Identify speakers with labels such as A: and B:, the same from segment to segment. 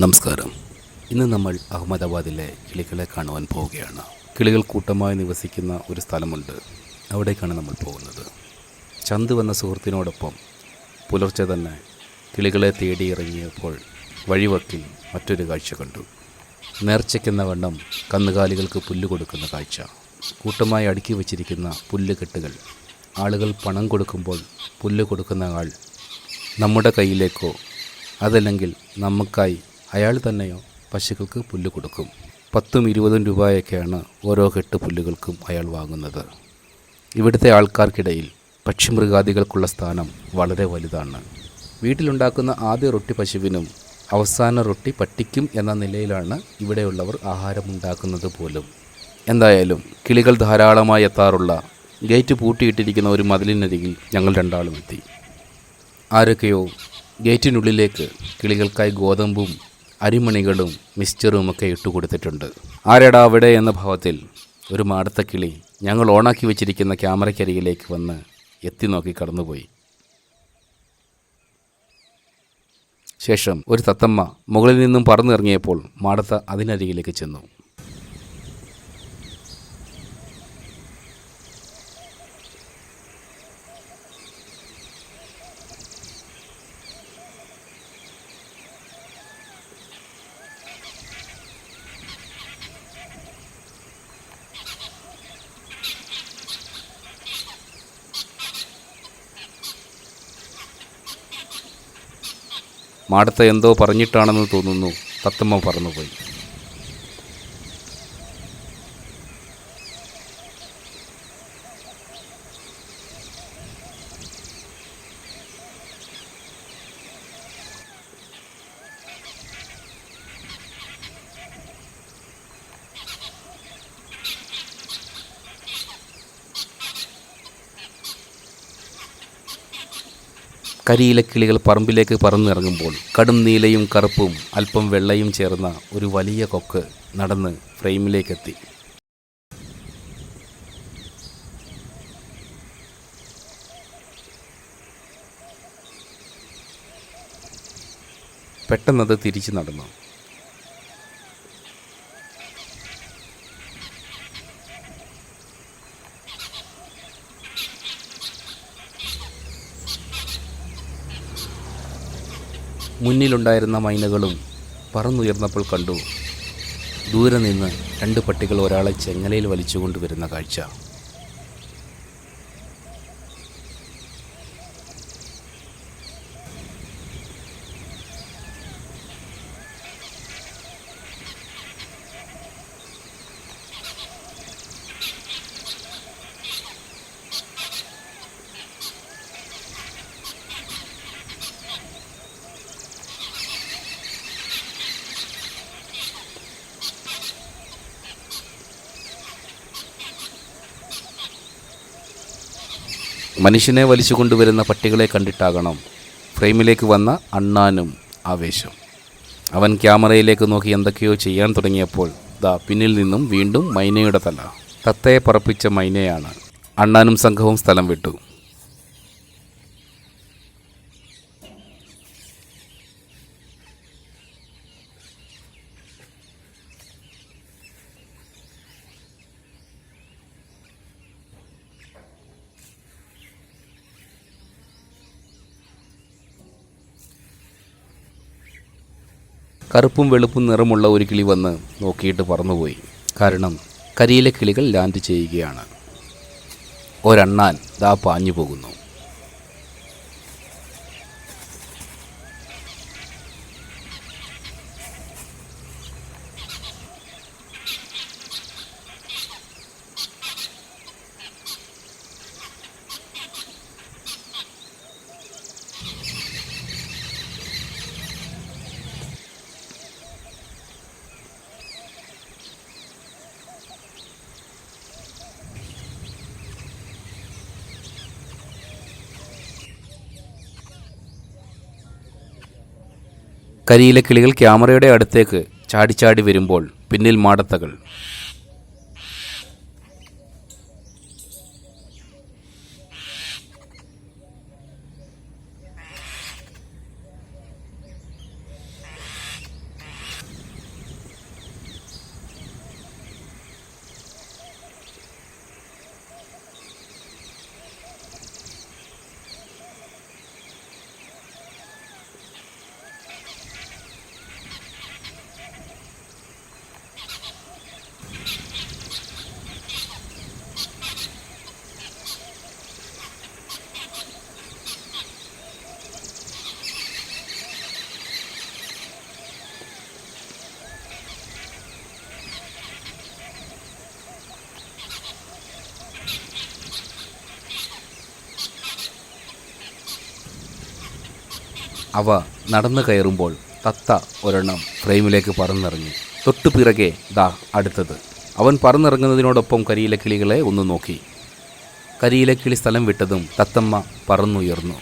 A: നമസ്കാരം. ഇന്ന് നമ്മൾ അഹമ്മദാബാദിലെ കിളികളെ കാണുവാൻ പോവുകയാണ്. കിളികൾ കൂട്ടമായി നിവസിക്കുന്ന ഒരു സ്ഥലമുണ്ട്. അവിടേക്കാണ് നമ്മൾ പോകുന്നത്. ചന്ത് വന്ന സുഹൃത്തിനോടൊപ്പം പുലർച്ചെ തന്നെ കിളികളെ തേടി ഇറങ്ങിയപ്പോൾ വഴിവക്കിൽ മറ്റൊരു കാഴ്ച കണ്ടു. നേർച്ചയ്ക്കെന്ന വണ്ണം കന്നുകാലികൾക്ക് പുല്ല് കൊടുക്കുന്ന കാഴ്ച. കൂട്ടമായി അടുക്കി വച്ചിരിക്കുന്ന പുല്ലുകെട്ടുകൾ. ആളുകൾ പണം കൊടുക്കുമ്പോൾ പുല്ല് കൊടുക്കുന്ന ആൾ നമ്മുടെ കയ്യിലേക്കോ അതല്ലെങ്കിൽ നമുക്കായി അയാൾ തന്നെയോ പശുക്കൾക്ക് പുല്ല് കൊടുക്കും. പത്തും ഇരുപതും രൂപയൊക്കെയാണ് ഓരോ കെട്ട് പുല്ലുകൾക്കും അയാൾ വാങ്ങുന്നത്. ഇവിടുത്തെ ആൾക്കാർക്കിടയിൽ പക്ഷിമൃഗാദികൾക്കുള്ള സ്ഥാനം വളരെ വലുതാണ്. വീട്ടിലുണ്ടാക്കുന്ന ആദ്യ റൊട്ടി പശുവിനും അവസാന റൊട്ടി പട്ടിക്കും എന്ന നിലയിലാണ് ഇവിടെയുള്ളവർ ആഹാരമുണ്ടാക്കുന്നത് പോലും. എന്തായാലും കിളികൾ ധാരാളമായി എത്താറുള്ള ഗേറ്റ് പൂട്ടിയിട്ടിരിക്കുന്ന ഒരു മതിലിനരികിൽ ഞങ്ങൾ രണ്ടാളും എത്തി. ആരൊക്കെയോ ഗേറ്റിനുള്ളിലേക്ക് കിളികൾക്കായി ഗോതമ്പും അരിമണികളും മിക്സ്ചറും ഒക്കെ ഇട്ടുകൊടുത്തിട്ടുണ്ട് ആരെടാ അവിടെ എന്ന ഭാവത്തിൽ ഒരു മാടത്ത കിളി ഞങ്ങൾ ഓണാക്കി വെച്ചിരിക്കുന്ന ക്യാമറയ്ക്കരികിലേക്ക് വന്ന് എത്തി നോക്കി കടന്നുപോയി. ശേഷം ഒരു തത്തമ്മ മുകളിൽ നിന്നും പറന്നിറങ്ങിയപ്പോൾ മാടത്ത അതിനരികിലേക്ക് ചെന്നു. മാടത്ത എന്തോ പറഞ്ഞിട്ടാണെന്ന് തോന്നുന്നു. തത്തമ്മ പറന്നുപോയി. കരിയിലെ കിളികൾ പറമ്പിലേക്ക് പറന്നിറങ്ങുമ്പോൾ കടും നീലയും കറുപ്പും അല്പം വെള്ളയും ചേർന്ന ഒരു വലിയ കൊക്ക് നടന്ന് ഫ്രെയിമിലേക്കെത്തി. പെട്ടെന്നത് തിരിച്ചു നടന്നു. മുന്നിലുണ്ടായിരുന്ന മൈനകളും പറന്നുയർന്നപ്പോൾ കണ്ടു. ദൂരെ നിന്ന് രണ്ട് പട്ടികൾ ഒരാളെ ചെങ്ങലയിൽ വലിച്ചുകൊണ്ടുവരുന്ന കാഴ്ച. മനുഷ്യനെ വലിച്ചു കൊണ്ടുവരുന്ന പട്ടികളെ കണ്ടിട്ടാകണം ഫ്രെയിമിലേക്ക് വന്ന അണ്ണാനും ആവേശം. അവൻ ക്യാമറയിലേക്ക് നോക്കി എന്തൊക്കെയോ ചെയ്യാൻ തുടങ്ങിയപ്പോൾ ദാ പിന്നിൽ നിന്നും വീണ്ടും മൈനയുടെ തല. തത്തയെ പറപ്പിച്ച മൈനയാണ്. അണ്ണാനും സംഘവും സ്ഥലം വിട്ടു. കറുപ്പും വെളുപ്പും നിറമുള്ള ഒരു കിളി വന്ന് നോക്കിയിട്ട് പറന്നുപോയി. കാരണം കരിയിലെ കിളികൾ ലാൻഡ് ചെയ്യുകയാണ്. ഒരണ്ണാൻ ദാ പാഞ്ഞു പോകുന്നു കരിയിലെ കിളികൾ ക്യാമറയുടെ അടുത്തേക്ക് ചാടിച്ചാടി വരുമ്പോൾ പിന്നിൽ മാടത്തകൾ. അവ നടന്നു കയറുമ്പോൾ തത്ത ഒരെണ്ണം ഫ്രെയിമിലേക്ക് പറന്നിറങ്ങി. തൊട്ടു പിറകെ ദാ അടുത്തത്. അവൻ പറന്നിറങ്ങുന്നതിനോടൊപ്പം കരിയിലെ കിളികളെ ഒന്ന് നോക്കി. കരിയിലെ കിളി സ്ഥലം വിട്ടതും തത്തമ്മ പറന്നുയർന്നു.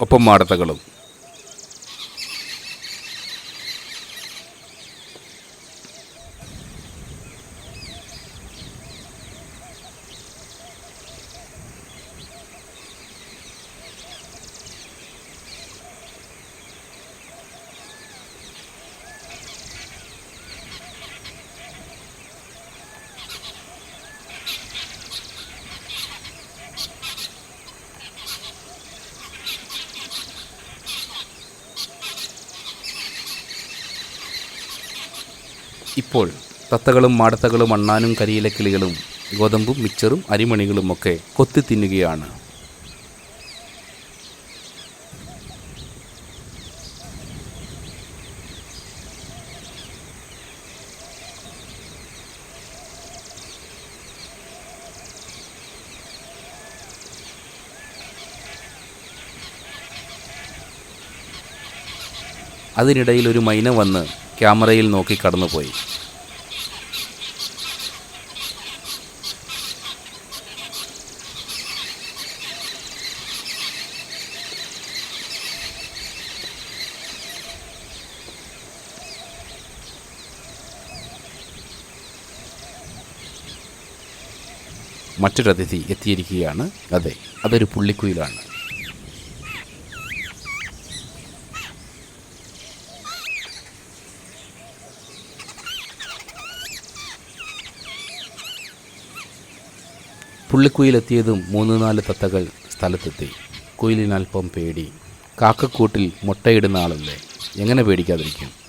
A: ഒപ്പം മാടത്തകളും ഇപ്പോൾ തത്തകളും മാടത്തകളും അണ്ണാനും കരിയിലെ കിളികളും ഗോതമ്പും മിച്ചറും അരിമണികളും ഒക്കെ കൊത്തി തിന്നുകയാണ്. അതിനിടയിൽ ഒരു മൈന വന്ന് ക്യാമറയിൽ നോക്കി കടന്നുപോയി. മറ്റൊരു അതിഥി എത്തിയിരിക്കുകയാണ്. അതെ അതൊരു പുള്ളിക്കുയിലാണ്. പുള്ളിക്കുയിലെത്തിയതും മൂന്ന് നാല് തത്തകൾ സ്ഥലത്തെത്തി. കുയിലിനൽപ്പം പേടി. കാക്കക്കൂട്ടിൽ മുട്ടയിടുന്ന ആളല്ലേ? എങ്ങനെ പേടിക്കാതിരിക്കും?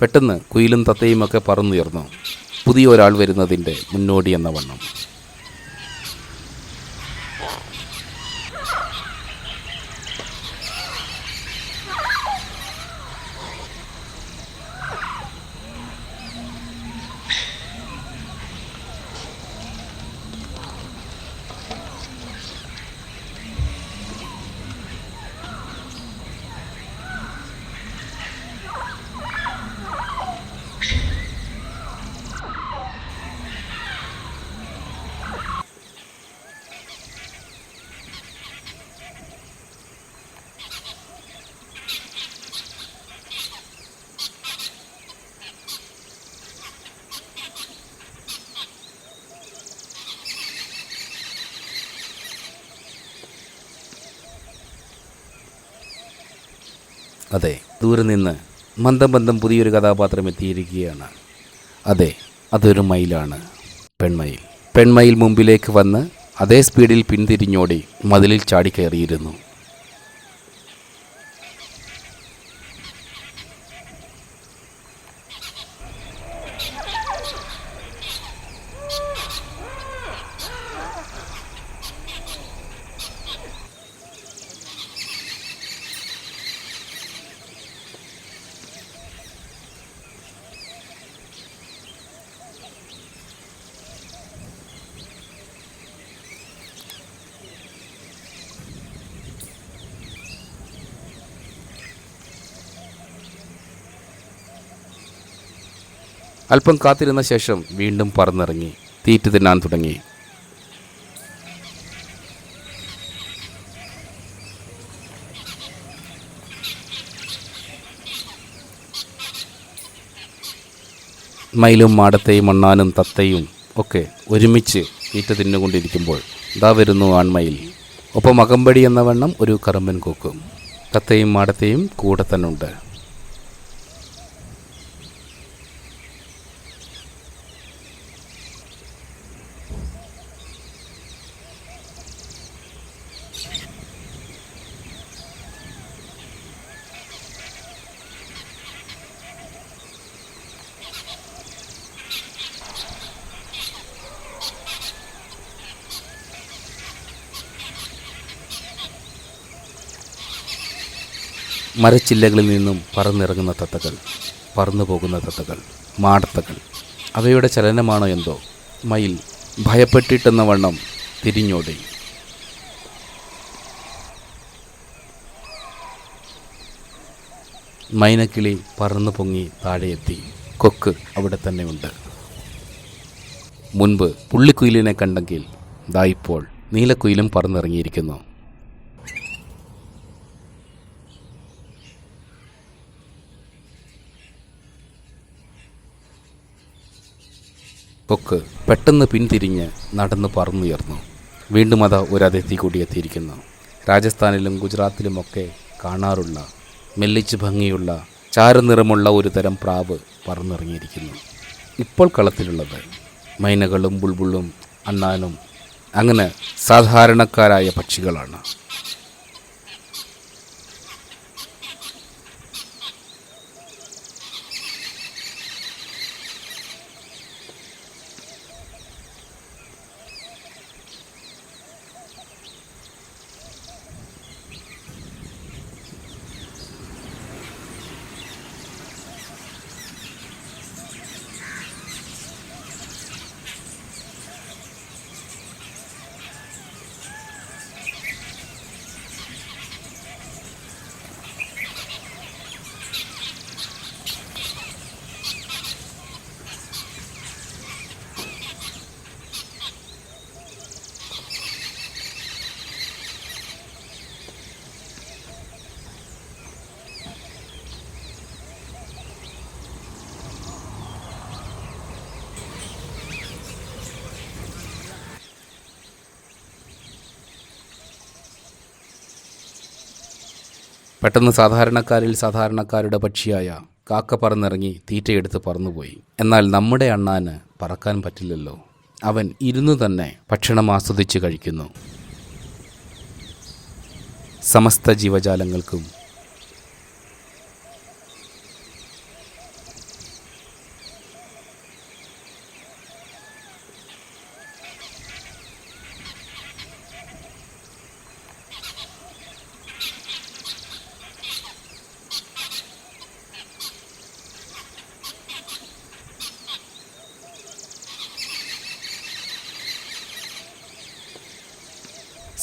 A: പെട്ടെന്ന് കുയിലും തത്തയും ഒക്കെ പറന്നുയർന്നു. പുതിയ ഒരാൾ വരുന്നതിന്റെ മുന്നോടി എന്ന വണ്ണം. അതെ ദൂരെ നിന്ന് മന്ദം മന്ദം പുതിയൊരു കഥാപാത്രം എത്തിയിരിക്കുകയാണ്. അതെ അതൊരു മയിലാണ് പെൺമയിൽ. പെൺമയിൽ മുമ്പിലേക്ക് വന്ന് അതേ സ്പീഡിൽ പിന്തിരിഞ്ഞോടി മതിലിൽ ചാടിക്കയറിയിരുന്നു. അല്പം കാത്തിരുന്ന ശേഷം വീണ്ടും പറന്നിറങ്ങി. തീറ്റ തിന്നാൻ തുടങ്ങി. മയിലും മാടത്തെയും മണ്ണാനും തത്തയും ഒക്കെ ഒരുമിച്ച് തീറ്റ തിന്നുകൊണ്ടിരിക്കുമ്പോൾ ഇതാ വരുന്നു ആൺമയിൽ. ഒപ്പം അകമ്പടി എന്ന വണ്ണം ഒരു കറമ്പൻ കൊക്കും. തത്തയും മാടത്തെയും കൂടെ തന്നെ ഉണ്ട് മരച്ചില്ലകളിൽ നിന്നും പറന്നിറങ്ങുന്ന തത്തകൾ പറന്നു പോകുന്ന തത്തകൾ മാടത്തകൾ. അവയുടെ ചലനമാണോ എന്തോ? മയിൽ ഭയപ്പെട്ടിട്ടെന്ന വണ്ണം തിരിഞ്ഞോടി. മൈനക്കിളി പറന്നു പൊങ്ങി താഴെയെത്തി. കൊക്ക് അവിടെ തന്നെ ഉണ്ട് മുൻപ് പുള്ളിക്കുയിലിനെ കണ്ടെങ്കിൽ ദാ ഇപ്പോൾ നീലക്കുയിലും പറന്നിറങ്ങിയിരിക്കുന്നു. കൊക്ക് പെട്ടെന്ന് പിന്തിരിഞ്ഞ് നടന്ന് പറന്നുയർന്നു. വീണ്ടും അത് ഒരു കൂടി എത്തിയിരിക്കുന്നു. രാജസ്ഥാനിലും ഗുജറാത്തിലുമൊക്കെ കാണാറുള്ള മെല്ലിച്ച് ഭംഗിയുള്ള ചാരനിറമുള്ള ഒരു തരം പ്രാവ് പറന്നിറങ്ങിയിരിക്കുന്നു. ഇപ്പോൾ കളത്തിലുള്ളത് മൈനകളും ബുൾബുളും അണ്ണാനും അങ്ങനെ സാധാരണക്കാരായ പക്ഷികളാണ്. പെട്ടെന്ന് സാധാരണക്കാരിൽ സാധാരണക്കാരുടെ പക്ഷിയായ കാക്ക പറന്നിറങ്ങി തീറ്റയെടുത്ത് പറന്നുപോയി. എന്നാൽ നമ്മുടെ അണ്ണാന് പറക്കാൻ പറ്റില്ലല്ലോ. അവൻ ഇരുന്ന് തന്നെ ഭക്ഷണം ആസ്വദിച്ച് കഴിക്കുന്നു. സമസ്ത ജീവജാലങ്ങൾക്കും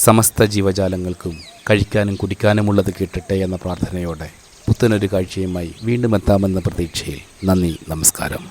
A: സമസ്ത ജീവജാലങ്ങൾക്കും കഴിക്കാനും കുടിക്കാനുമുള്ളത് കിട്ടട്ടെ എന്ന പ്രാർത്ഥനയോടെ പുത്തനൊരു കാഴ്ചയുമായി വീണ്ടും എത്താമെന്ന പ്രതീക്ഷയിൽ നന്ദി നമസ്കാരം.